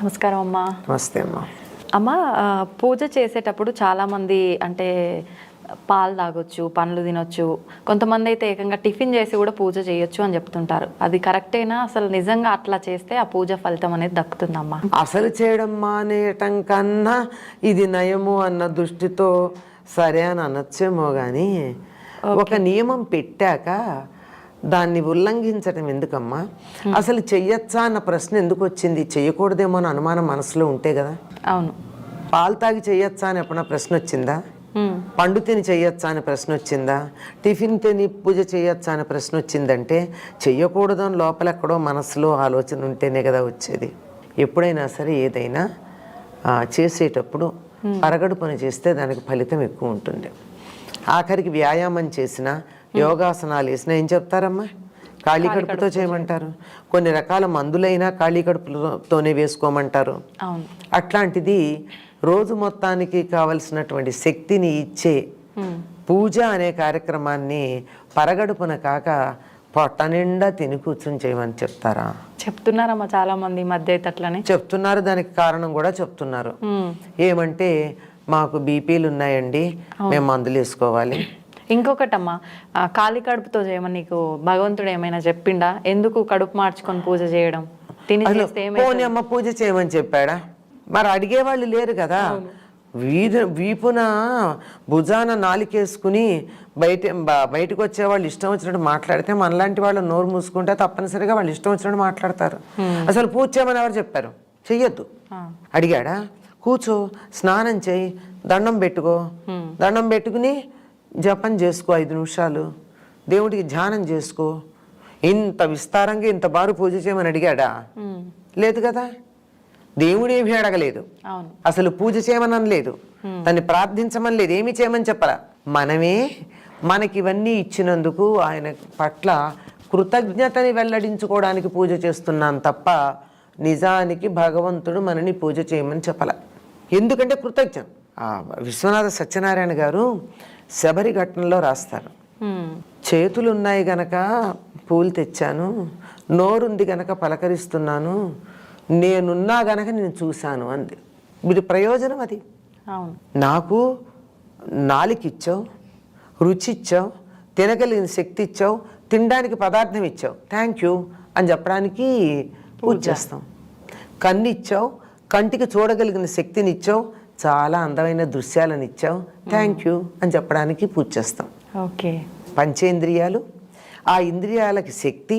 నమస్కారం అమ్మా. నమస్తే అమ్మా. అమ్మ పూజ చేసేటప్పుడు చాలామంది అంటే పాలు తాగొచ్చు పండ్లు తినొచ్చు. కొంతమంది అయితే ఏకంగా టిఫిన్ చేసి కూడా పూజ చేయొచ్చు అని చెప్తుంటారు. అది కరెక్టేనా? అసలు నిజంగా అట్లా చేస్తే ఆ పూజ ఫలితం అనేది దక్కుతుందమ్మా. అసలు చేయడం మానేయటం కన్నా ఇది నయము అన్న దృష్టితో సరే అని అనొచ్చేమో కానీ ఒక నియమం పెట్టాక దాన్ని ఉల్లంఘించడం ఎందుకమ్మా? అసలు చెయ్యొచ్చా అన్న ప్రశ్న ఎందుకు వచ్చింది చెయ్యకూడదేమో అని అనుమానం మనసులో ఉంటే కదా? అవును. పాలు తాగి చెయ్యొచ్చా అని ఎప్పుడన్నా ప్రశ్న వచ్చిందా? పండు తిని చెయ్యొచ్చా అనే ప్రశ్న వచ్చిందా? టిఫిన్ తిని పూజ చేయొచ్చా అనే ప్రశ్న వచ్చిందంటే చెయ్యకూడదు అని లోపల ఎక్కడో మనసులో ఆలోచన ఉంటేనే కదా వచ్చేది. ఎప్పుడైనా సరే ఏదైనా చేసేటప్పుడు అరగడు పని చేస్తే దానికి ఫలితం ఎక్కువ ఉంటుంది. ఆఖరికి వ్యాయామం చేసినా యోగాసనాలు వేసినా ఏం చెప్తారమ్మా? ఖాళీ కడుపుతో చేయమంటారు. కొన్ని రకాల మందులైనా ఖాళీ కడుపుతోనే వేసుకోమంటారు. అట్లాంటిది రోజు మొత్తానికి కావలసినటువంటి శక్తిని ఇచ్చే పూజ అనే కార్యక్రమాన్ని పరగడుపున కాక పొట్ట నిండా తిని కూర్చొని చేయమని చెప్తారా? చెప్తున్నారమ్మా చాలా మంది మధ్య అయితే అట్లనే. చెప్తున్నారు. దానికి కారణం కూడా చెప్తున్నారు. ఏమంటే మాకు బీపీలు ఉన్నాయండి మేము మందులు వేసుకోవాలి. ఇంకొకటమ్మా ఖాళీ కడుపుతో చేయమని నీకు భగవంతుడు ఏమైనా చెప్పిండా? ఎందుకు కడుపు మార్చుకొని పూజ చేయడం? తిని అమ్మ పూజ చేయమని చెప్పాడా? మరి అడిగేవాళ్ళు లేరు కదా. వీధి వీపున భుజాన నాలికేసుకుని బయట బయటకు వచ్చేవాళ్ళు ఇష్టం వచ్చినట్టు మాట్లాడితే మనలాంటి వాళ్ళు నోరు మూసుకుంటే తప్పనిసరిగా వాళ్ళు ఇష్టం వచ్చినట్టు మాట్లాడతారు. అసలు పూజ చేయమని ఎవరు చెప్పారు? చెయ్యొద్దు. అడిగాడా? కూర్చో స్నానం చేయి దండం పెట్టుకో. దండం పెట్టుకుని జపం చేసుకో ఐదు నిమిషాలు. దేవుడికి ధ్యానం చేసుకో. ఇంత విస్తారంగా ఇంత బారు పూజ చేయమని అడిగాడా? లేదు కదా? దేవుడు ఏమీ అడగలేదు. అసలు పూజ చేయమని అనలేదు దాన్ని ప్రార్థించమని లేదు. ఏమి చేయమని చెప్పరా మనమే మనకి ఇవన్నీ ఇచ్చినందుకు ఆయన పట్ల కృతజ్ఞతని వెల్లడించుకోవడానికి పూజ చేస్తున్నాం తప్ప నిజానికి భగవంతుడు మనని పూజ చేయమని చెప్పల? ఎందుకంటే కృతజ్ఞ. విశ్వనాథ సత్యనారాయణ గారు శబరి ఘట్టంలో రాస్తారు. చేతులు ఉన్నాయి గనక పూలు తెచ్చాను నోరుంది గనక పలకరిస్తున్నాను నేనున్నా గనక నేను చూశాను అంది. వీడి ప్రయోజనం అది. నాకు నాలుక ఇచ్చావు రుచి ఇచ్చావు తినగలిగిన శక్తి ఇచ్చావు తినడానికి పదార్థం ఇచ్చావు. థ్యాంక్ యూ అని చెప్పడానికి పూజ చేస్తాం. కన్ను ఇచ్చావు కంటికి చూడగలిగిన శక్తిని ఇచ్చావు చాలా అందమైన దృశ్యాలను ఇచ్చావు. థ్యాంక్ యూ అని చెప్పడానికి పూజ చేస్తాం. ఓకే పంచేంద్రియాలు ఆ ఇంద్రియాలకి శక్తి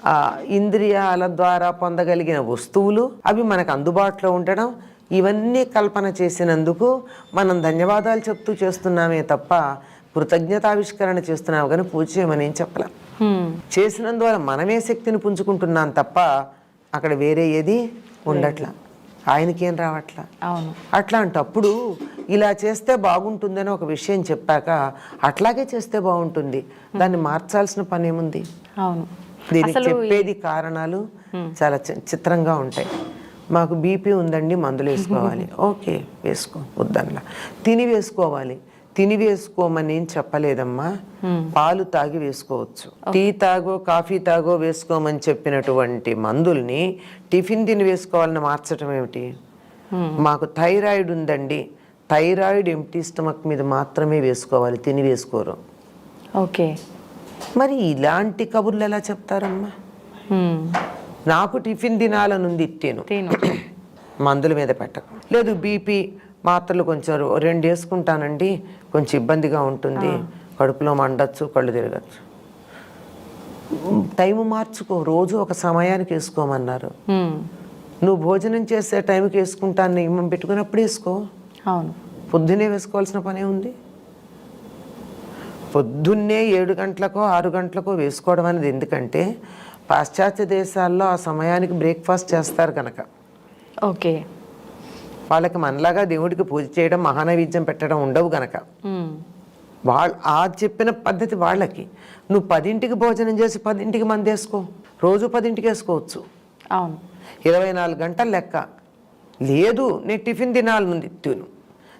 ఆ ఇంద్రియాల ద్వారా పొందగలిగిన వస్తువులు అవి మనకు అందుబాటులో ఉండడం ఇవన్నీ కల్పన చేసినందుకు మనం ధన్యవాదాలు చెప్తూ చేస్తున్నామే తప్ప కృతజ్ఞతావిష్కరణ చేస్తున్నాము కానీ పూజ చేయమని ఏం చెప్పలేం. ఉమ్, చేసినందువల్ల మనమే శక్తిని పుంజుకుంటున్నాం తప్ప అక్కడ వేరే ఏది ఉండట్లా. ఆయనకేం రావట్లా? అవును. అట్లాంటప్పుడు ఇలా చేస్తే బాగుంటుందని ఒక విషయం చెప్పాక అట్లాగే చేస్తే బాగుంటుంది. దాన్ని మార్చాల్సిన పని ఏముంది అవును. దీనికి చెప్పేది కారణాలు చాలా చిత్రంగా ఉంటాయి. మాకు బీపీ ఉందండి మందులు వేసుకోవాలి. ఓకే వేసుకో వద్దన్లా. తిని వేసుకోవాలి. తిని వేసుకోమని ఏం చెప్పలేదమ్మా. పాలు తాగి వేసుకోవచ్చు. టీ తాగో కాఫీ తాగో వేసుకోమని చెప్పినటువంటి మందుల్ని టిఫిన్ తిని వేసుకోవాలని మార్చడం ఏమిటి? మాకు థైరాయిడ్ ఉందండి. థైరాయిడ్ ఎంటీ స్టమక్ మీద మాత్రమే వేసుకోవాలి తిని వేసుకోరు. ఓకే. మరి ఇలాంటి కబుర్లు ఎలా చెప్తారమ్మా? నాకు టిఫిన్ తినాలనుంది తిను తిను. మందుల మీద పెట్టకు. లేదు బీపీ మాత్రలు కొంచెం రెండు వేసుకుంటానండి కొంచెం ఇబ్బందిగా ఉంటుంది. కడుపులో మండచ్చు కళ్ళు తిరగచ్చు. టైం మార్చుకో రోజు ఒక సమయానికి వేసుకోమన్నారు. నువ్వు భోజనం చేసే టైంకి వేసుకుంటాను నియమం పెట్టుకున్నప్పుడు వేసుకో. అవును. పొద్దున్నే వేసుకోవాల్సిన పనే ఉంది. పొద్దున్నే ఏడు గంటలకో ఆరు గంటలకో వేసుకోవడం అనేది ఎందుకంటే పాశ్చాత్య దేశాల్లో ఆ సమయానికి బ్రేక్ఫాస్ట్ చేస్తారు కనుక ఓకే. వాళ్ళకి మనలాగా దేవుడికి పూజ చేయడం మహానైవేద్యం పెట్టడం ఉండవు గనక. వాళ్ళ ఆ చెప్పిన పద్ధతి వాళ్ళకి. నువ్వు పదింటికి భోజనం చేసి పదింటికి మంది వేసుకో రోజు పదింటికి వేసుకోవచ్చు. అవును. ఇరవై నాలుగు గంటల లెక్క. లేదు నేను టిఫిన్ తినాలనుంది తిను.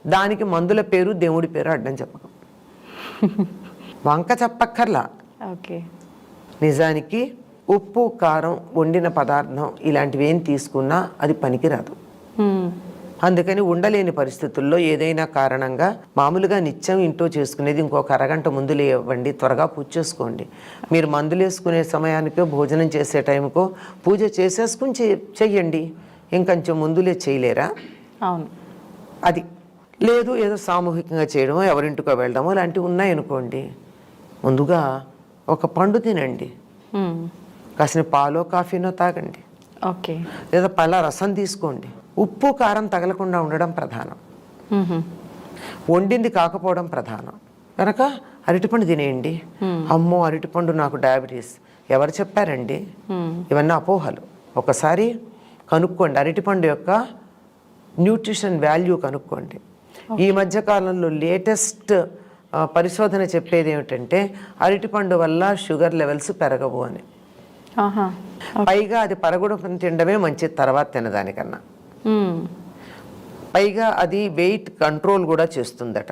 దానికి మందుల పేరు దేవుడి పేరు అడ్డం చెప్పకం. వంక చెప్పక్కర్లా. ఓకే. నిజానికి ఉప్పు కారం వండిన పదార్థం ఇలాంటివి ఏం తీసుకున్నా అది పనికిరాదు. అందుకని ఉండలేని పరిస్థితుల్లో ఏదైనా కారణంగా మామూలుగా నిత్యం ఇంట్లో చేసుకునేది ఇంకొక అరగంట ముందు లేవండి త్వరగా పూజ చేసుకోండి. మీరు మందులు వేసుకునే సమయానికో భోజనం చేసే టైంకో పూజ చేసేసుకుని చే- చెయ్యండి. ఇంకొంచెం ముందులే చేయలేరా? అవును. అది. లేదు ఏదో సామూహికంగా చేయడమో ఎవరింటికో వెళ్ళడమో లాంటివి ఉన్నాయనుకోండి. ముందుగా ఒక పండు తినండి. కాసిన పాలో కాఫీనో తాగండి. ఓకే. లేదా పళ్ళ రసం తీసుకోండి. ఉప్పు కారం తగలకుండా ఉండడం ప్రధానం. వండింది కాకపోవడం ప్రధానం. కనుక అరటిపండు తినేయండి. అమ్మో అరటిపండు నాకు డయాబెటీస్. ఎవరు చెప్పారండి. ఇవన్నీ అపోహలు. ఒకసారి కనుక్కోండి. అరటిపండు యొక్క న్యూట్రిషన్ వాల్యూ కనుక్కోండి. ఈ మధ్య కాలంలో లేటెస్ట్ పరిశోధన చెప్పేది ఏమిటంటే అరటిపండు వల్ల షుగర్ లెవెల్స్ పెరగవు అని. పైగా అది పరగడం తినడమే మంచిది తర్వాత తినదానికన్నా. పైగా అది వెయిట్ కంట్రోల్ కూడా చేస్తుందట.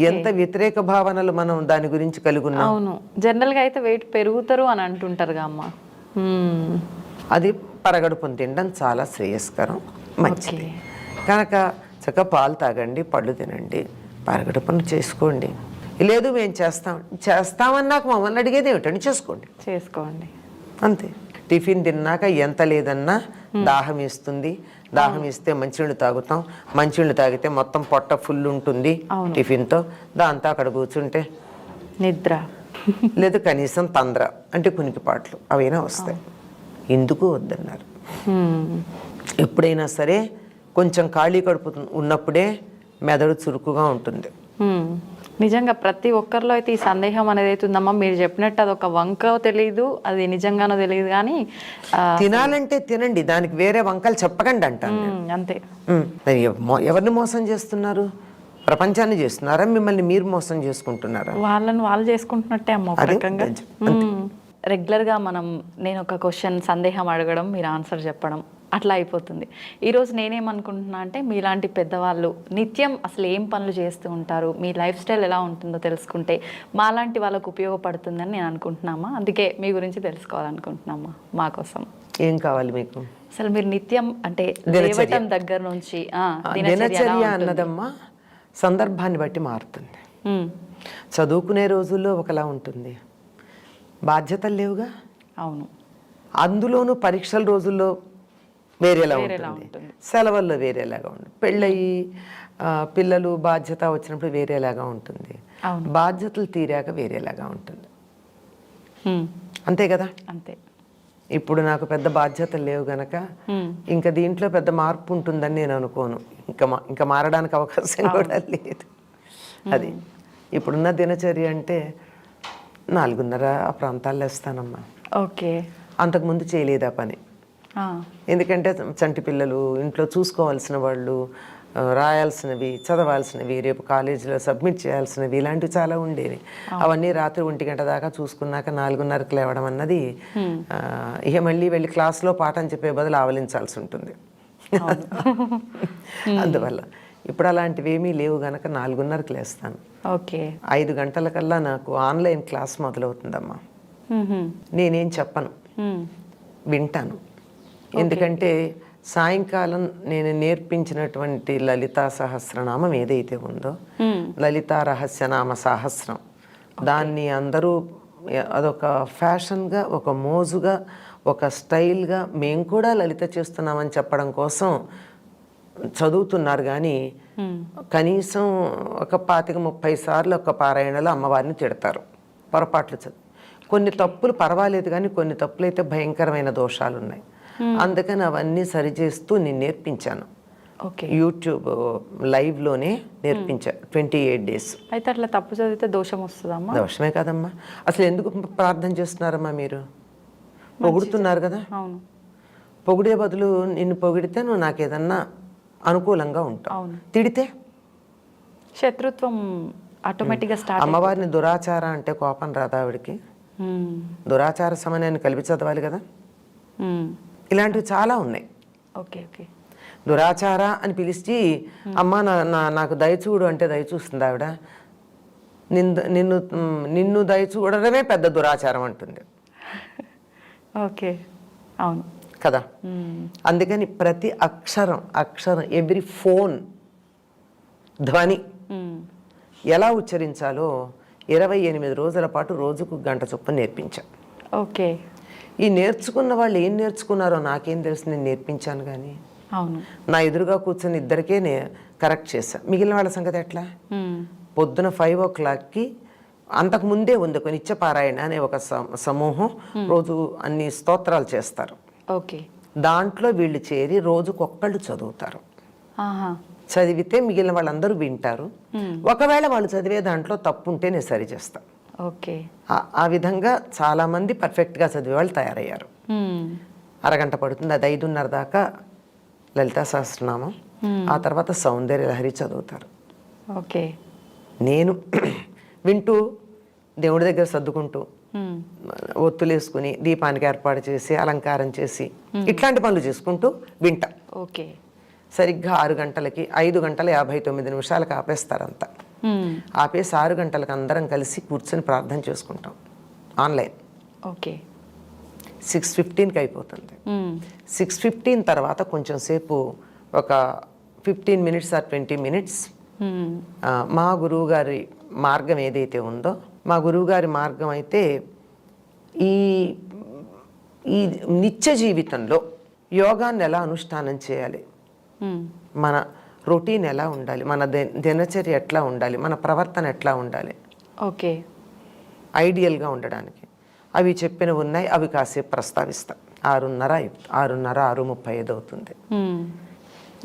ఎంత వ్యతిరేక భావనలు మనం దాని గురించి కలిగి ఉన్నాం అవును. జనరల్గా అయితే వెయిట్ పెరుగుతారు అని అంటుంటారుగా అమ్మ. మ్మ్. అది పరగడుపును తినడం చాలా శ్రేయస్కరం మంచిది. కనుక చక్కగా పాలు తాగండి పళ్ళు తినండి పరగడుపును చేసుకోండి. లేదు మేము చేస్తాం చేస్తామన్నాక మమ్మల్ని అడిగేది ఏమిటండి? చేసుకోండి. చేసుకోండి. అంతే. టిఫిన్ తిన్నాక ఎంత లేదన్నా దాహం ఇస్తుంది దాహం ఇస్తే మంచినీళ్ళు తాగుతాం. మంచినీళ్ళు తాగితే మొత్తం పొట్ట ఫుల్ ఉంటుంది టిఫిన్తో. దాంతో అక్కడ కూర్చుంటే నిద్ర. లేదు కనీసం తంద్ర అంటే కునికిపాట్లు అవైనా వస్తాయి. ఎందుకు వద్దన్నారు. ఎప్పుడైనా సరే కొంచెం ఖాళీ కడుపు ఉన్నప్పుడే మెదడు చురుకుగా ఉంటుంది. నిజంగా ప్రతి ఒక్కరిలో అయితే ఈ సందేహం అనేది అయితే ఉందమ్మా. మీరు చెప్పినట్టు అది ఒక వంక తెలియదు అది నిజంగానో తెలియదు కానీ తినాలంటే తినండి దానికి వేరే వంకలు చెప్పకండి అంటాను మ్మ్, అంతే. ఎవరిని మోసం చేస్తున్నారు? ప్రపంచాన్ని చేస్తున్నారా? మిమ్మల్ని మీరు మోసం చేసుకుంటున్నారా? వాళ్ళని వాళ్ళు చేసుకుంటున్నట్టే అమ్మ రకంగా. రెగ్యులర్గా మనం నేను ఒక క్వశ్చన్ సందేహం అడగడం మీరు ఆన్సర్ చెప్పడం. అట్లా అయిపోతుంది. ఈరోజు నేనేమనుకుంటున్నా అంటే మీలాంటి పెద్దవాళ్ళు నిత్యం అసలు ఏం పనులు చేస్తూ ఉంటారు మీ లైఫ్ స్టైల్ ఎలా ఉంటుందో తెలుసుకుంటే మాలాంటి వాళ్ళకు ఉపయోగపడుతుందని నేను అనుకుంటున్నామా? అందుకే మీ గురించి తెలుసుకోవాలనుకుంటున్నామా మా కోసం? ఏం కావాలి మీకు? అసలు మీరు నిత్యం అంటే. లేవటం దగ్గర నుంచి దినచర్య? అన్నదమ్మా సందర్భాన్ని బట్టి మారుతుంది. చదువుకునే రోజుల్లో ఒకలా ఉంటుంది. బాధ్యతలు లేవుగా? అవును. అందులోనూ పరీక్షల రోజుల్లో వేరేలా ఉంటుంది. సెలవుల్లో వేరేలాగా ఉంటుంది. పెళ్ళయి పిల్లలు బాధ్యత వచ్చినప్పుడు వేరేలాగా ఉంటుంది. బాధ్యతలు తీరాక వేరేలాగా ఉంటుంది. అంతే కదా? అంతే. ఇప్పుడు నాకు పెద్ద బాధ్యతలు లేవు గనక. ఇంకా దీంట్లో పెద్ద మార్పు ఉంటుందని నేను అనుకోను. ఇంకా ఇంకా మారడానికి అవకాశం కూడా లేదు. అది. ఇప్పుడున్న దినచర్య అంటే నాలుగున్నర ఆ ప్రాంతాల్లో వేస్తానమ్మా ఓకే. అంతకుముందు చేయలేదు ఆ పని. ఎందుకంటే చంటి పిల్లలు ఇంట్లో చూసుకోవాల్సిన వాళ్ళు రాయాల్సినవి చదవాల్సినవి రేపు కాలేజీలో సబ్మిట్ చేయాల్సినవి ఇలాంటివి చాలా ఉండేవి. అవన్నీ రాత్రి ఒంటి గంట దాకా చూసుకున్నాక నాలుగున్నరకు లేవడం అన్నది ఇక మళ్ళీ వెళ్ళి క్లాస్లో పాఠం చెప్పే బదులు ఆవలించాల్సి ఉంటుంది. అందువల్ల ఇప్పుడు అలాంటివి ఏమీ లేవు గనక నాలుగున్నరకు లేస్తాను. ఓకే. ఐదు గంటలకల్లా నాకు ఆన్లైన్ క్లాస్ మొదలవుతుందమ్మా. నేనేం చెప్పను. వింటాను. ఎందుకంటే సాయంకాలం నేను నేర్పించినటువంటి లలితా సహస్రనామం ఏదైతే ఉందో. లలితా రహస్యనామ సహస్రం. దాన్ని అందరూ అదొక ఫ్యాషన్గా ఒక మోజుగా ఒక స్టైల్గా మేము కూడా లలిత చేస్తున్నామని చెప్పడం కోసం చదువుతున్నారు కానీ కనీసం ఒక పాతిక ముప్పై సార్లు ఒక పారాయణలో అమ్మవారిని తిడతారు. పొరపాట్లు చదువు కొన్ని తప్పులు పర్వాలేదు కానీ కొన్ని తప్పులు అయితే భయంకరమైన దోషాలు ఉన్నాయి అందుకని అవన్నీ సరిచేస్తూ నేను నేర్పించాను. ఓకే యూట్యూబ్ లైవ్లోనే నేర్పించా. ట్వంటీ ఎయిట్ డేస్ అయితే అట్లా తప్పు చదివితే దోషం వస్తుందమ్మా? దోషమే కదమ్మా. అసలు ఎందుకు ప్రార్థన చేస్తున్నారమ్మా మీరు? పొగుడుతున్నారు కదా. అవును. పొగిడే బదులు నిన్ను పొగిడితే నువ్వు నాకు ఏదన్నా అనుకూలంగా ఉంటావు. తిడితే? శత్రుత్వం ఆటోమేటిక్గా స్టార్ట్ అమ్మవారిని దురాచార అంటే కోపం రాదా ఆవిడకి? దురాచార సమన్యాన్ని కలిపి చదవాలి కదా. ఇలాంటివి చాలా ఉన్నాయి. Okay okay. దురాచార అని పిలిచి అమ్మ నా నాకు దయచూడు అంటే దయ చూస్తుంది ఆవిడ. నిన్ను నిన్ను నిన్ను దయ చూడడమే పెద్ద దురాచారం అంటుంది. ఓకే. అవును. కదా. అందుకని ప్రతి అక్షరం అక్షరం ఎవ్రీ ఫోన్ ధ్వని. ఎలా ఉచ్చరించాలో ఇరవై ఎనిమిది రోజుల పాటు రోజుకు గంట చొప్పున నేర్పించా. ఓకే. ఈ నేర్చుకున్న వాళ్ళు ఏం నేర్చుకున్నారో నాకేం తెలుసు నేను నేర్పించాను కానీ. అవును. నా ఎదురుగా కూర్చొని ఇద్దరికే నే కరెక్ట్ చేశా. మిగిలిన వాళ్ళ సంగతి ఎట్లా. పొద్దున ఫైవ్ ఓ క్లాక్కి అంతకు ముందే ఉంది ఒక నిత్యపారాయణ అనే ఒక సమ- సమూహం. రోజు అన్ని స్తోత్రాలు చేస్తారు. ఓకే. దాంట్లో వీళ్ళు చేరి రోజుకొక్కళ్ళు చదువుతారు. చదివితే మిగిలిన వాళ్ళందరూ వింటారు. ఒకవేళ వాళ్ళు చదివే దాంట్లో తప్పు ఉంటే నేను సరి చేస్తా. ఓకే. ఆ- విధంగా చాలామంది పర్ఫెక్ట్గా చదివే వాళ్ళు తయారయ్యారు. అరగంట పడుతుంది అది ఐదున్నర దాకా లలితా సహస్రనామం. ఆ తర్వాత సౌందర్య లహరి చదువుతారు. ఓకే. నేను వింటూ దేవుడి దగ్గర సర్దుకుంటూ. ఒత్తులేసుకుని దీపానికి ఏర్పాటు చేసి అలంకారం చేసి ఇట్లాంటి పనులు చేసుకుంటూ వింటా. ఓకే. సరిగ్గా ఆరు గంటలకి ఐదు గంటల యాభై తొమ్మిది నిమిషాలకు ఆపేస్తారంతా. ఆపేసి ఆరు గంటలకు అందరం కలిసి కూర్చొని ప్రార్థన చేసుకుంటాం. ఆన్లైన్. ఓకే. సిక్స్ ఫిఫ్టీన్కి అయిపోతుంది. సిక్స్ ఫిఫ్టీన్ తర్వాత కొంచెం సేపు ఒక fifteen minutes or twenty minutes. మా గురువు గారి మార్గం ఏదైతే ఉందో మా గురువు గారి మార్గం అయితే ఈ ఈ నిత్య జీవితంలో యోగాన్ని ఎలా అనుష్ఠానం చేయాలి. మన రొటీన్ ఎలా ఉండాలి? మన దినచర్య ఎట్లా ఉండాలి? మన ప్రవర్తన ఎట్లా ఉండాలి? ఓకే. ఐడియల్గా ఉండడానికి. అవి చెప్పినవి ఉన్నాయి అవి కాసేపు ప్రస్తావిస్తా. ఆరున్నర ఆరున్నర ఆరు ముప్పై ఐదు అవుతుంది.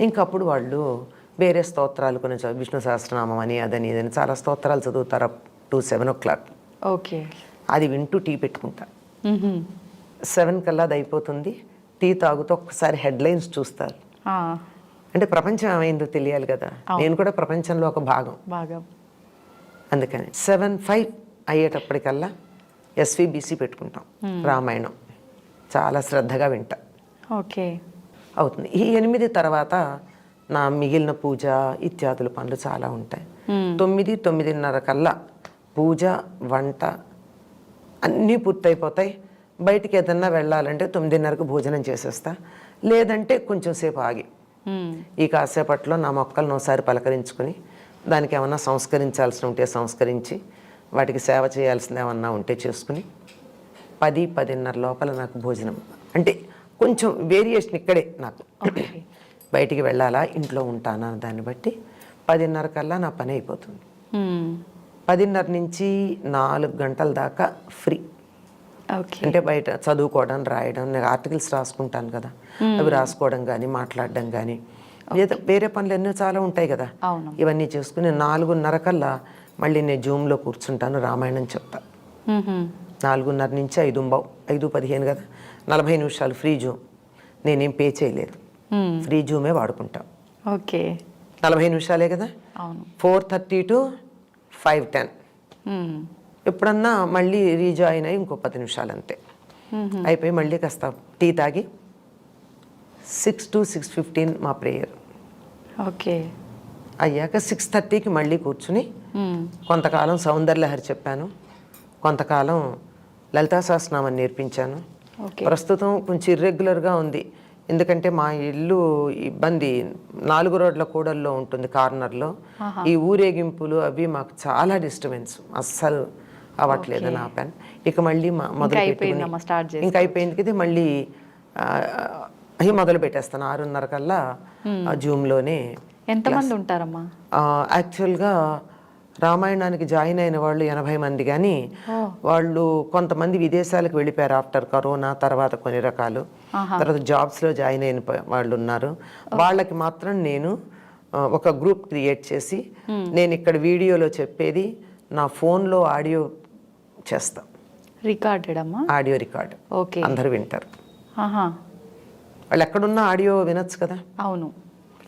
ఇంకప్పుడు వాళ్ళు వేరే స్తోత్రాలు కొన్ని చదువు విష్ణు సహస్రనామం అని అదని ఇదని చాలా స్తోత్రాలు చదువుతారు up to seven o'clock. Okay. అది వింటూ టీ పెట్టుకుంటా. మ్మ్. సెవెన్ కల్లా అది అయిపోతుంది. టీ తాగుతూ ఒక్కసారి హెడ్లైన్స్ చూస్తారు. అంటే ప్రపంచం ఏమైందో తెలియాలి కదా. నేను కూడా ప్రపంచంలో ఒక భాగం. బాగా అందుకని సెవెన్ ఫైవ్ అయ్యేటప్పటికల్లా ఎస్విబిసి పెట్టుకుంటాం. రామాయణం. చాలా శ్రద్ధగా వింటా. ఓకే. అవుతుంది. ఈ ఎనిమిది తర్వాత నా మిగిలిన పూజ ఇత్యాదుల పనులు చాలా ఉంటాయి. తొమ్మిది తొమ్మిదిన్నర కల్లా పూజ వంట అన్నీ పూర్తయిపోతాయి. బయటికి ఏదన్నా వెళ్ళాలంటే తొమ్మిదిన్నరకు భోజనం చేసేస్తా. లేదంటే కొంచెం సేపు ఆగి. ఈ కాసేపట్లో నా మొక్కలను ఒకసారి పలకరించుకుని దానికి ఏమన్నా సంస్కరించాల్సి ఉంటే సంస్కరించి వాటికి సేవ చేయాల్సింది ఏమన్నా ఉంటే చేసుకుని పది పదిన్నర లోపల నాకు భోజనం. అంటే కొంచెం వేరియేషన్ ఇక్కడే నాకు. బయటికి వెళ్ళాలా ఇంట్లో ఉంటానా దాన్ని బట్టి పదిన్నర కల్లా నా పని అయిపోతుంది. మ్మ్. పదిన్నర నుంచి నాలుగు గంటల దాకా ఫ్రీ. అంటే బయట చదువుకోవడం రాయడం నేను ఆర్టికల్స్ రాసుకుంటాను కదా. అవి రాసుకోవడం కానీ మాట్లాడడం కానీ ఏదో వేరే పనులు ఎన్నో చాలా ఉంటాయి కదా. ఇవన్నీ చేసుకుని నాలుగున్నర కల్లా మళ్ళీ నేను జూమ్లో కూర్చుంటాను రామాయణం చెప్తా. నాలుగున్నర నుంచి ఐదు బావు ఐదు పదిహేను కదా. నలభై నిమిషాలు ఫ్రీ జూమ్. నేనేం పే చేయలేదు. మ్మ్. ఫ్రీ జూమే వాడుకుంటాం. ఓకే. నలభై నిమిషాలే కదా. Four thirty to five ten. మ్మ్. ఎప్పుడన్నా మళ్ళీ రీజాయిన్ అయ్యి ఇంకో పది నిమిషాలు అంతే అయిపోయి మళ్ళీ కాస్త టీ తాగి సిక్స్ టు సిక్స్ ఫిఫ్టీన్ మా ప్రేయర్. ఓకే. అయ్యాక సిక్స్ థర్టీకి మళ్ళీ కూర్చుని. కొంతకాలం సౌందర్యలహరి చెప్పాను. కొంతకాలం లలితా సహస్రనామం నేర్పించాను. ప్రస్తుతం కొంచెం ఇర్రెగ్యులర్గా ఉంది. ఎందుకంటే మా ఇల్లు ఇబ్బంది. నాలుగు రోడ్ల కూడల్లో ఉంటుంది కార్నర్లో. ఈ ఊరేగింపులు అవి మాకు చాలా డిస్టర్బెన్స్. అస్సలు అవ్వట్లేదు నా పని ఇక మళ్ళీ మొదలు ఇంకా అయిపోయింది కదా మళ్ళీ అవి మొదలు పెట్టేస్తాను ఆరున్నర కల్లా ఆ జూమ్లోనే ఎంతమంది ఉంటారమ్మా? యాక్చువల్గా రామాయణానికి జాయిన్ అయిన వాళ్ళు ఎనభై మంది కానీ వాళ్ళు కొంతమంది విదేశాలకు వెళ్ళిపోయారు ఆఫ్టర్ కరోనా తర్వాత కొన్ని రకాలు. తర్వాత జాబ్స్లో జాయిన్ అయిన వాళ్ళు ఉన్నారు. వాళ్ళకి మాత్రం నేను ఒక గ్రూప్ క్రియేట్ చేసి నేను ఇక్కడ వీడియోలో చెప్పేది నా ఫోన్లో ఆడియో చేస్తా. రికార్డెడ్ అమ్మా ఆడియో రికార్డ్. ఓకే. అందరూ వింటారు. వాళ్ళు ఎక్కడున్నా ఆడియో వినొచ్చు కదా? అవును.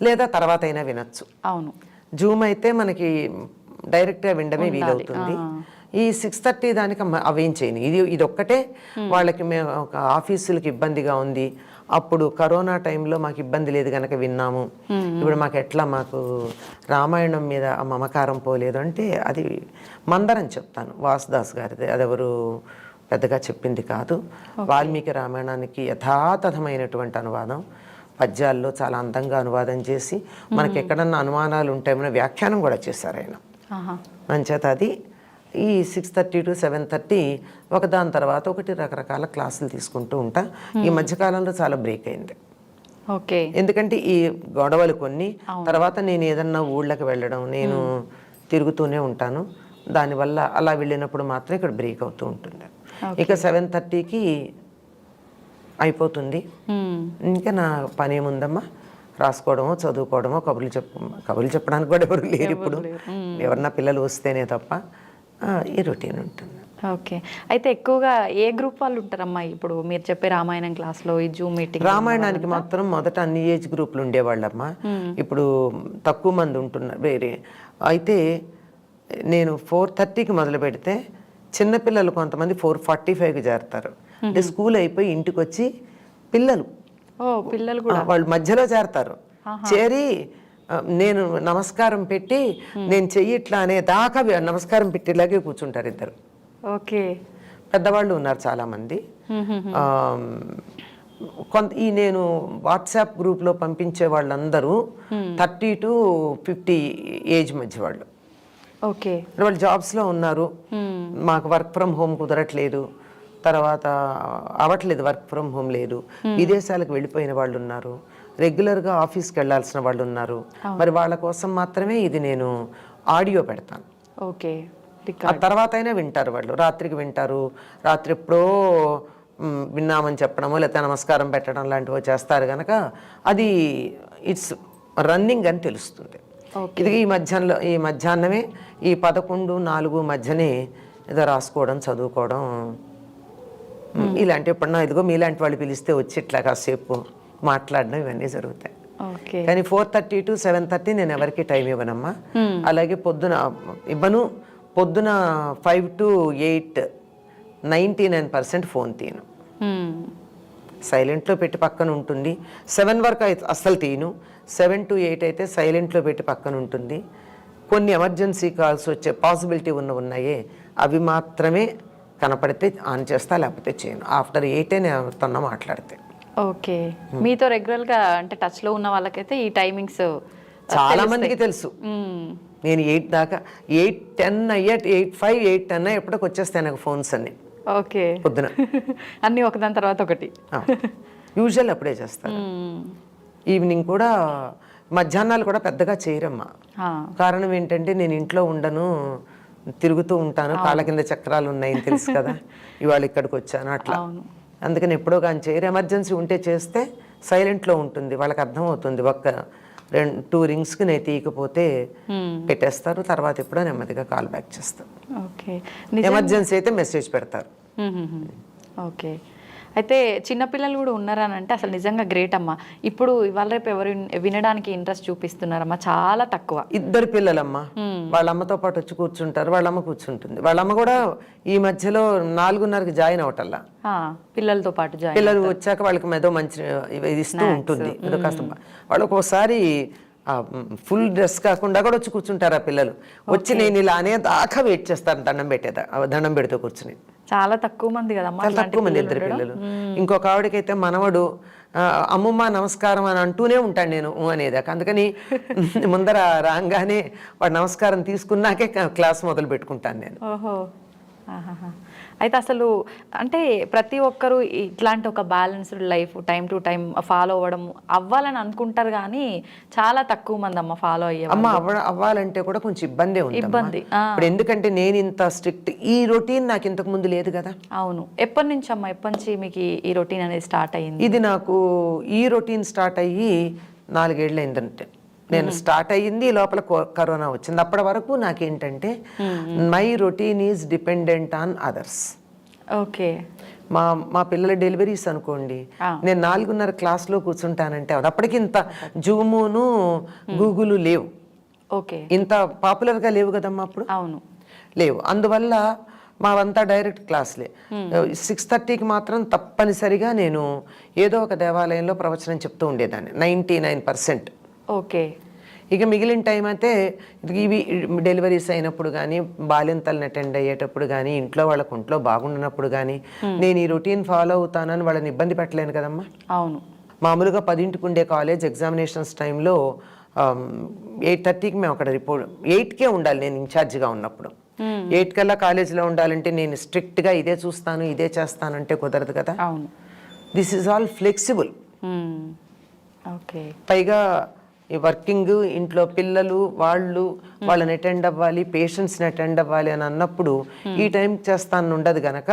లేదా తర్వాత అయినా వినొచ్చు. అవును. జూమ్ అయితే మనకి డైరెక్ట్గా వినడమే వీలవుతుంది. ఈ సిక్స్ థర్టీ దానికి అవేం చేయను. ఇది ఇది ఒక్కటే వాళ్ళకి మేము ఆఫీసులకి ఇబ్బందిగా ఉంది. అప్పుడు కరోనా టైంలో మాకు ఇబ్బంది లేదు కనుక విన్నాము. ఇప్పుడు మాకు ఎట్లా మాకు రామాయణం మీద ఆ మమకారం పోలేదు అంటే అది మందరం చెప్తాను. వాసుదాస్ గారిది. అదెవరు పెద్దగా చెప్పింది కాదు. వాల్మీకి రామాయణానికి యథాతథమైనటువంటి అనువాదం. పద్యాల్లో చాలా అందంగా అనువాదం చేసి మనకి ఎక్కడన్నా అనుమానాలు ఉంటాయని వ్యాఖ్యానం కూడా చేశారు ఆయన. అంచేత అది ఈ six thirty to seven thirty ఒకదాని తర్వాత ఒకటి రకరకాల క్లాసులు తీసుకుంటూ ఉంటా. ఈ మధ్యకాలంలో చాలా బ్రేక్ అయింది. ఓకే. ఎందుకంటే ఈ గొడవలు కొన్ని తర్వాత నేను ఏదన్నా ఊళ్ళకి వెళ్ళడం నేను తిరుగుతూనే ఉంటాను. దానివల్ల అలా వెళ్ళినప్పుడు మాత్రం ఇక్కడ బ్రేక్ అవుతూ ఉంటుంది. ఇక సెవెన్ థర్టీకి అయిపోతుంది. మ్మ్. ఇంకా నా పని ఏముందమ్మా? రాసుకోవడమో చదువుకోవడమో కబుర్లు చెప్ప కబుర్లు చెప్పడానికి కూడా ఎవరు లేరు ఇప్పుడు. ఎవరన్నా పిల్లలు వస్తేనే తప్ప. ఈ రొటీన్ ఉంటుంది. ఓకే. అయితే ఎక్కువగా ఏ గ్రూప్ వాళ్ళు ఉంటారమ్మా? ఇప్పుడు మీరు చెప్పే రామాయణం క్లాస్లో ఈ జూమ్ మీటింగ్ రామాయణానికి మాత్రం మొదట అన్ని ఏజ్ గ్రూపులు ఉండేవాళ్ళమ్మా. ఇప్పుడు తక్కువ మంది ఉంటున్నారు వేరే. అయితే నేను ఫోర్ థర్టీకి మొదలు పెడితే చిన్నపిల్లలు కొంతమంది ఫోర్ ఫార్టీ ఫైవ్కి చేరతారు అంటే స్కూల్ అయిపోయి ఇంటికి వచ్చి పిల్లలు. ఓ పిల్లలు ఆ, వాళ్ళు మధ్యలో చేరతారు చేరి నేను నమస్కారం పెట్టి నేను చెయ్యిట్లా అనే దాకా నమస్కారం పెట్టేలాగే కూర్చుంటారు ఇద్దరు. ఓకే. పెద్దవాళ్ళు ఉన్నారు చాలామంది. కొంత ఈ నేను వాట్సాప్ గ్రూప్లో పంపించే వాళ్ళందరూ థర్టీ టు ఫిఫ్టీ ఏజ్ మధ్య వాళ్ళు. ఓకే. వాళ్ళు జాబ్స్లో ఉన్నారు. మాకు వర్క్ ఫ్రమ్ హోమ్ కుదరట్లేదు. తర్వాత అవ్వట్లేదు వర్క్ ఫ్రమ్ హోమ్ లేదు. విదేశాలకు వెళ్ళిపోయిన వాళ్ళు ఉన్నారు. రెగ్యులర్గా ఆఫీస్కి వెళ్ళాల్సిన వాళ్ళు ఉన్నారు. మరి వాళ్ళ కోసం మాత్రమే ఇది నేను ఆడియో పెడతాను. ఓకే. ఆ తర్వాత అయినా వింటారు వాళ్ళు. రాత్రికి వింటారు. రాత్రి ఎప్పుడో విన్నామని చెప్పడమో లేకపోతే నమస్కారం పెట్టడం లాంటివో చేస్తారు కనుక అది ఇట్స్ రన్నింగ్ అని తెలుస్తుంది. ఇది ఈ మధ్యాహ్నంలో ఈ మధ్యాహ్నమే ఈ పదకొండు నాలుగు మధ్యనే ఏదో రాసుకోవడం చదువుకోవడం ఇలాంటి ఎప్పుడన్నా ఇదిగో మీలాంటి వాళ్ళు పిలిస్తే వచ్చి ఇట్లా కాసేపు మాట్లాడడం ఇవన్నీ జరుగుతాయి. కానీ four thirty to seven thirty నేను ఎవరికి టైం ఇవ్వనమ్మా. అలాగే పొద్దున ఇవ్వను. పొద్దున five to eight ninety nine percent phone మ్మ్. సైలెంట్లో పెట్టి పక్కన ఉంటుంది. సెవెన్ వరకు అయితే అస్సలు తీయను. సెవెన్ టు ఎయిట్ అయితే సైలెంట్లో పెట్టి పక్కన ఉంటుంది. కొన్ని ఎమర్జెన్సీ కాల్స్ వచ్చే పాసిబిలిటీ ఉన్న ఉన్నాయే అవి మాత్రమే కనపడితే ఆన్ చేస్తా లేకపోతే చేయను. ఆఫ్టర్ ఎయిటే నేను ఎవరితోన్నా మాట్లాడితే. ఓకే. మీతో రెగ్యులర్గా అంటే టచ్లో ఉన్న వాళ్ళకైతే ఈ టైమింగ్స్ చాలా మందికి తెలుసు. నేను ఎయిట్ దాకా ఎయిట్ టెన్ అయ్యట్ ఎయిట్ ఫైవ్ ఎయిట్ టెన్ ఎప్పటికి వచ్చేస్తాయి నాకు ఫోన్స్ అన్ని. ఓకే. పొద్దున. అన్ని ఒకదాని తర్వాత ఒకటి. యూజువల్ అప్పుడే చేస్తాను. ఈవినింగ్ కూడా మధ్యాహ్నాలు కూడా పెద్దగా చేయరమ్మా. కారణం ఏంటంటే నేను ఇంట్లో ఉండను తిరుగుతూ ఉంటాను. కాళ్ళ కింద చక్రాలు ఉన్నాయని తెలుసు కదా. ఇవాళ ఇక్కడికి వచ్చాను అట్లా. అందుకని ఎప్పుడో కానీ చేయరు ఎమర్జెన్సీ ఉంటే చేస్తే సైలెంట్లో ఉంటుంది వాళ్ళకి అర్థమవుతుంది. ఒక్క రెండు టూ రింగ్స్కి నేను తీయకపోతే పెట్టేస్తారు తర్వాత ఎప్పుడో నెమ్మదిగా కాల్ బ్యాక్ చేస్తారు. ఓకే. ఎమర్జెన్సీ అయితే మెసేజ్ పెడతారు. ఓకే. అయితే చిన్నపిల్లలు కూడా ఉన్నారని అంటే అసలు నిజంగా గ్రేట్ అమ్మా. ఇప్పుడు ఇవాళ రేపు ఎవరు విన్- వినడానికి ఇంట్రెస్ట్ చూపిస్తున్నారమ్మా చాలా తక్కువ. ఇద్దరు పిల్లలమ్మ. వాళ్ళ అమ్మతో పాటు వచ్చి కూర్చుంటారు వాళ్ళ అమ్మ కూర్చుంటుంది. వాళ్ళ అమ్మ కూడా ఈ మధ్యలో నాలుగున్నరకి జాయిన్ అవటల్లా పిల్లలతో పాటు జాయిన్ పిల్లలు వచ్చాక వాళ్ళకి ఏదో మంచి ఇది ఇస్తూ ఉంటుంది. ఏదో కాస్త బా- వాళ్ళు ఒక్కోసారి ఫుల్ డ్రెస్ కాకుండా కూడా వచ్చి కూర్చుంటారు ఆ పిల్లలు. వచ్చి నేను ఇలా అనే దాకా వెయిట్ చేస్తాను దండం పెట్టేదా దండం పెడుతూ కూర్చుని. చాలా తక్కువ మంది కదమ్మా చాలా తక్కువ మంది ఇద్దరు పిల్లలు. ఇంకొక ఆవిడకైతే మనవడు అమ్మమ్మ నమస్కారం అని అంటూనే ఉంటాను నేను ఊ అనేదాకా అందుకని ముందర రాగానే వాడు నమస్కారం తీసుకున్నాకే క్లాస్ మొదలు పెట్టుకుంటాను నేను. అయితే అసలు అంటే ప్రతి ఒక్కరూ ఇట్లాంటి ఒక balanced life time to time follow అవ్వడం అవ్వాలని అనుకుంటారు కానీ చాలా తక్కువ మంది అమ్మ ఫాలో అయ్యే అమ్మ అవ్వ అవ్వాలంటే కూడా కొంచెం ఇబ్బందే ఉంది ఇబ్బంది. ఇప్పుడు ఎందుకంటే నేను ఇంత స్ట్రిక్ట్ ఈ రొటీన్ నాకు ఇంతకు ముందు లేదు కదా. అవును. ఎప్పటి నుంచి అమ్మ ఎప్పటి నుంచి మీకు ఈ- ఈ రొటీన్ అనేది స్టార్ట్ అయ్యింది? ఇది నాకు ఈ రొటీన్ స్టార్ట్ అయ్యి నాలుగేళ్ళు అయిందంటే. నేను స్టార్ట్ అయ్యింది ఈ లోపల కరోనా వచ్చింది. అప్పటి వరకు నాకేంటంటే my routine is dependent on others okay. మా మా పిల్లల డెలివరీస్ అనుకోండి. నేను నాలుగున్నర క్లాస్లో కూర్చుంటానంటే అది అప్పటికి ఇంత జూమును గూగుల్ లేవు. ఓకే. ఇంత పాపులర్గా లేవు కదమ్మా అప్పుడు? అవును. లేవు. అందువల్ల మావంతా డైరెక్ట్ క్లాస్లే సిక్స్ థర్టీకి మాత్రం తప్పనిసరిగా నేను ఏదో ఒక దేవాలయంలో ప్రవచనం చెప్తూ ఉండేదాన్ని నైంటీ నైన్ పర్సెంట్. ఓకే. ఇక మిగిలిన టైం అయితే ఇవి డెలివరీస్ అయినప్పుడు కానీ బాలింతలను అటెండ్ అయ్యేటప్పుడు కానీ ఇంట్లో వాళ్ళకు ఒంట్లో బాగుండనప్పుడు కానీ నేను ఈ రొటీన్ ఫాలో అవుతానని వాళ్ళని ఇబ్బంది పెట్టలేను కదమ్మా. అవును. మామూలుగా పదింటికి ఉండే కాలేజ్ ఎగ్జామినేషన్స్ టైంలో ఎయిట్ థర్టీకి మేము అక్కడ రిపోర్ట్ ఎయిట్కే ఉండాలి నేను ఇన్ఛార్జిగా ఉన్నప్పుడు. ఎయిట్ కల్లా కాలేజీలో ఉండాలంటే నేను స్ట్రిక్ట్గా ఇదే చూస్తాను ఇదే చేస్తానంటే కుదరదు కదా. అవును. This is all flexible. Okay. పైగా ఈ వర్కింగ్ ఇంట్లో పిల్లలు వాళ్ళు వాళ్ళని అటెండ్ అవ్వాలి పేషెంట్స్ని అటెండ్ అవ్వాలి అని అన్నప్పుడు ఈ టైం చేస్తాను ఉండదు గనక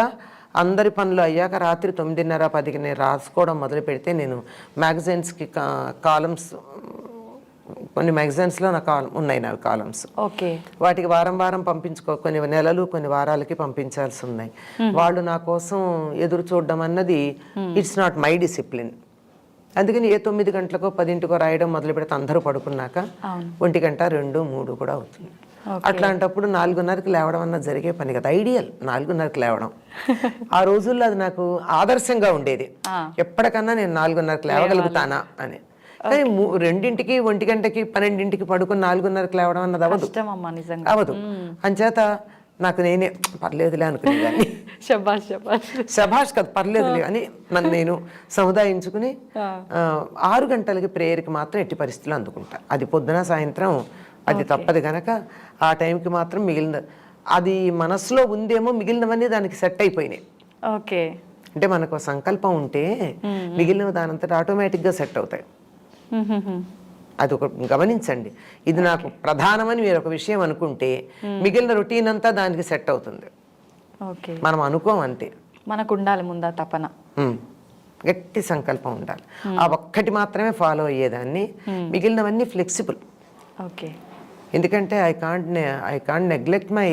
అందరి పనులు అయ్యాక రాత్రి తొమ్మిదిన్నర పదికి నేను రాసుకోవడం మొదలు పెడితే నేను మ్యాగజైన్స్కి కాలమ్స్ కొన్ని మ్యాగజైన్స్లో నా కాలం ఉన్నాయి నా కాలమ్స్ ఓకే. వాటికి వారం వారం పంపించుకో కొన్ని నెలలు కొన్ని వారాలకి పంపించాల్సి ఉన్నాయి. వాళ్ళు నా కోసం ఎదురు చూడడం అన్నది ఇట్స్ నాట్ మై డిసిప్లిన్ అందుకని ఏ తొమ్మిది గంటలకో పదింటికో రాయడం మొదలు పెడితే అందరూ పడుకున్నాక. ఒంటి గంట రెండు మూడు కూడా అవుతుంది. అట్లాంటప్పుడు నాలుగున్నరకి లేవడం అన్నది జరిగే పని కదా ఐడియల్ నాలుగున్నరకి లేవడం. ఆ రోజుల్లో అది నాకు ఆదర్శంగా ఉండేది. ఎప్పటికన్నా నేను నాలుగున్నరకి లేవగలుగుతానా అని. కానీ రెండింటికి ఒంటి గంటకి పన్నెండింటికి పడుకుని నాలుగున్నరకి లేవడం అన్నది నిజంగా. అవదు అంచేత నాకు నేనే పర్లేదులే అనుకునేదాన్ని. శబాష్ శబాష్ శభాష్ కదా పర్లేదులే అని నన్ను నేను సముదాయించుకుని ఆరు గంటలకి ప్రేయర్కి మాత్రం ఎట్టి పరిస్థితుల్లో అందుకుంటా. అది పొద్దున సాయంత్రం అది తప్పదు గనక ఆ టైంకి మాత్రం మిగిలిన అది మనసులో ఉందేమో మిగిలినవన్నీ దానికి సెట్ అయిపోయినాయి. ఓకే. అంటే మనకు సంకల్పం ఉంటే మిగిలిన దానంతట ఆటోమేటిక్గా సెట్ అవుతాయి. అది ఒక గమనించండి. ఇది నాకు ప్రధానమని మీరు ఒక విషయం అనుకుంటే మిగిలిన రొటీన్ అంతా దానికి సెట్ అవుతుంది. ఓకే. మనం అనుకోం అంతే. మనకు ఉండాలి ముందా తపన. గట్టి సంకల్పం ఉండాలి. ఆ ఒక్కటి మాత్రమే ఫాలో అయ్యేదాన్ని. మిగిలినవన్నీ ఫ్లెక్సిబుల్. ఓకే. ఎందుకంటే I can't I can't neglect my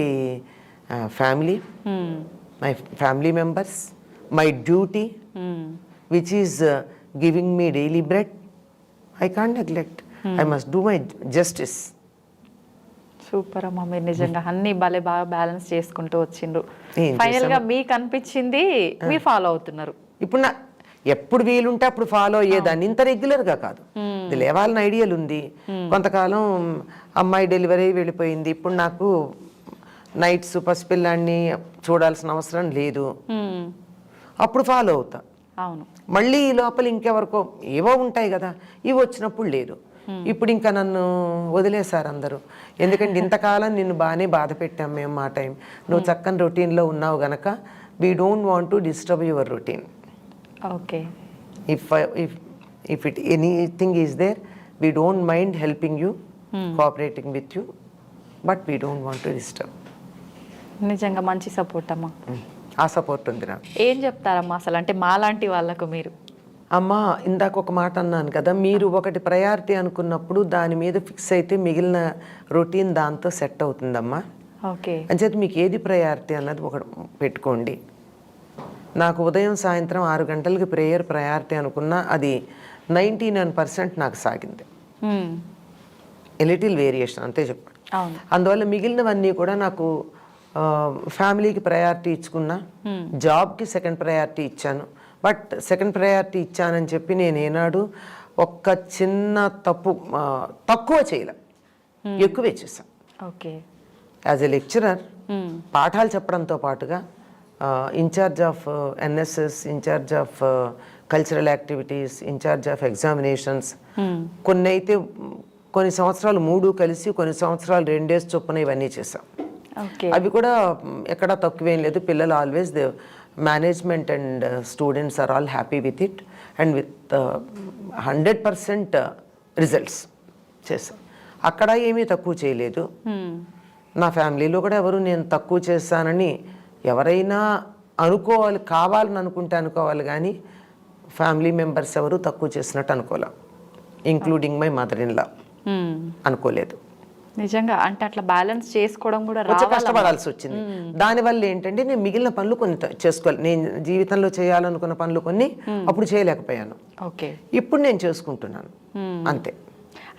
family. My family members my duty. Which is giving me daily bread. I can't neglect. I must do my justice super అమ్మా మీరు నిజంగా అన్ని భలే బాగా బ్యాలెన్స్ చేసుకుంటూ వచ్చిండ్రు. ఫైనల్గా మీకు అనిపించింది మీరు ఫాలో అవుతున్నారు. ఇప్పుడు నా ఎప్పుడు వీలుంటే అప్పుడు ఫాలో అయ్యేదాన్ని. ఇంత రెగ్యులర్గా కాదు. ఇది లేవాలని ఐడియల్ ఉంది. కొంతకాలం అమ్మాయి డెలివరీ వెళ్ళిపోయింది. ఇప్పుడు నాకు నైట్స్ పసిపిల్లాన్ని చూడాల్సిన అవసరం లేదు. అప్పుడు ఫాలో అవుతా. అవును. మళ్ళీ ఈ లోపల ఇంకెవరికో ఏవో ఉంటాయి కదా ఇవి వచ్చినప్పుడు లేదు. ఇప్పుడు ఇంకా నన్ను వదిలేశారు అందరూ. ఎందుకంటే ఇంతకాలం నిన్ను బాగానే బాధ పెట్టాం మేము మా టైం. నువ్వు చక్కని రొటీన్లో ఉన్నావు గనక we don't want to disturb your routine okay I, if if it anything is there we don't mind helping you cooperating with you but we don't want to disturb. నిజంగా మంచి సపోర్ట్ అమ్మా. Mm. ఆ support ఉంది నాకు ఏం చెప్తారమ్మా అసలు? అంటే మాలాంటి వాళ్ళకు మీరు. అమ్మా ఇందాక ఒక మాట అన్నాను కదా మీరు ఒకటి ప్రయారిటీ అనుకున్నప్పుడు దాని మీద ఫిక్స్ అయితే మిగిలిన రొటీన్ దాంతో సెట్ అవుతుందమ్మా. ఓకే. అంచేత మీకు ఏది ప్రయారిటీ అన్నది ఒకటి పెట్టుకోండి. నాకు ఉదయం సాయంత్రం ఆరు గంటలకి ప్రేయర్ ప్రయారిటీ అనుకున్నా అది నైంటీ నైన్ పర్సెంట్ నాకు సాగింది. లిటిల్ వేరియేషన్ అంతే చెప్పండి అవును. అందువల్ల మిగిలినవన్నీ కూడా నాకు ఫ్యామిలీకి ప్రయారిటీ ఇచ్చుకున్నా జాబ్కి సెకండ్ ప్రయారిటీ ఇచ్చాను. బట్ సెకండ్ ప్రయారిటీ ఇచ్చానని చెప్పి నేను ఏనాడు ఒక్క చిన్న తప్పు తక్కువ చేయలే. ఎక్కువే చేశాను ఓకే. As a lecturer. పాఠాలు చెప్పడంతో పాటుగా in charge of NSS in charge of cultural activities in charge of examinations కొన్ని అయితే కొన్ని సంవత్సరాలు మూడు కలిసి కొన్ని సంవత్సరాలు రెండేసి చొప్పున ఇవన్నీ చేశాం. అవి కూడా ఎక్కడా తక్కువేం లేదు. పిల్లలు always the management and students are all happy with it and with hundred percent results చేశాం అక్కడ ఏమీ తక్కువ చేయలేదు. మ్మ్. నా ఫ్యామిలీలో కూడా ఎవరు నేను తక్కువ చేస్తానని ఎవరైనా అనుకోవాలి కావాలని అనుకుంటే అనుకోవాలి కానీ ఫ్యామిలీ మెంబర్స్ ఎవరు తక్కువ చేసినట్టు అనుకోలే. Including my mother in law. అనుకోలేదు. నిజంగా అంటే అట్లా బ్యాలెన్స్ చేసుకోవడం కూడా కొంచెం కష్టపడాల్సి వచ్చింది. దానివల్ల ఏంటంటే నేను మిగిలిన పనులు కొన్ని చేసుకోవాలి. నేను జీవితంలో చేయాలనుకున్న పనులు కొన్ని అప్పుడు చేయలేకపోయాను. ఓకే. ఇప్పుడు నేను చేసుకుంటున్నాను. అంతే.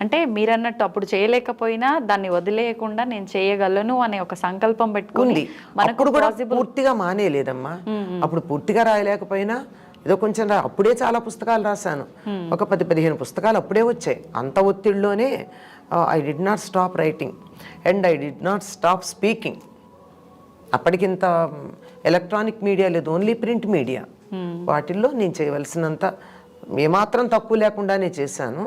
అంటే మీరన్నట్టు అప్పుడు చేయలేకపోయినా దాన్ని వదిలేయకుండా నేను చేయగలను అనే ఒక సంకల్పం పెట్టుకుని ఉంది. మనకు కూడా పూర్తిగా మానేయలేదమ్మా. అప్పుడు పూర్తిగా రాయలేకపోయినా ఏదో కొంచెం రా అప్పుడే చాలా పుస్తకాలు రాశాను. ఒక పది పదిహేను పుస్తకాలు అప్పుడే వచ్చాయి. అంత ఒత్తిడిలోనే I did not stop writing and I did not stop speaking అప్పటికింత electronic media లేదు ఓన్లీ ప్రింట్ మీడియా వాటిల్లో నేను చేయవలసినంత ఏమాత్రం తక్కువ లేకుండానే చేశాను.